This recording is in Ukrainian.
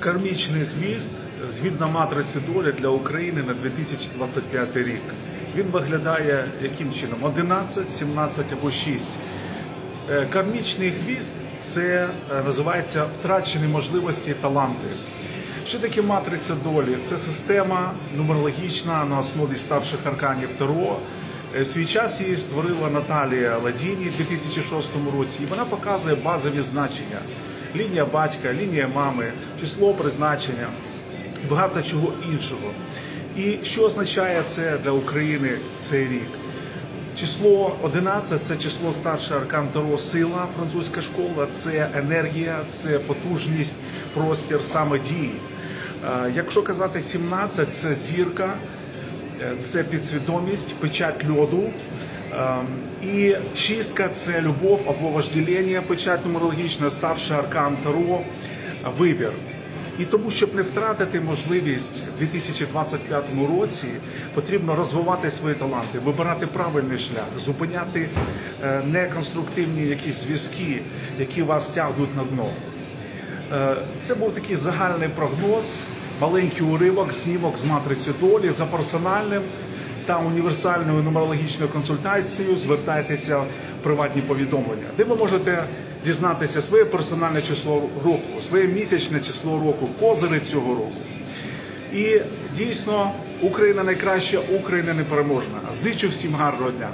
кармічний хвіст згідно матриці долі для України на 2025 рік. Він виглядає яким чином? 11, 17 або 6. Е, Кармічний хвіст це е, називається втрачені можливості і таланти. Що таке матриця долі? Це система нумерологічна на основі старших арканів Таро. Е, В свій час її створила Наталія Ладіні у 2006 році, і вона показує базові значення: лінія батька, лінія мами, число призначення, багато чого іншого. І що означає це для України цей рік? Число 11 це число старший аркан Таро сила, французька школа, це енергія, це потужність, простір, саме дії. Е, Якщо казати 17, це зірка, е, це підсвідомість, печать льоду. Ем, І шістка це любов або вождеління, печать нумерологічна, старший аркан Таро, вибір. І тому, щоб не втратити можливість у 2025 році, потрібно розвивати свої таланти, вибирати правильний шлях, зупиняти е, неконструктивні якісь зв'язки, які вас тягнуть на дно. Е, Це був такий загальний прогноз, маленький уривок, снімок з матриці долі за персональним та універсальною нумерологічною консультацією. Звертайтеся в приватні повідомлення, де ви можете дізнатися своє персональне число року, своє місячне число року, козири цього року. І дійсно Україна найкраща, Україна непереможна. Зичу всім гарного дня.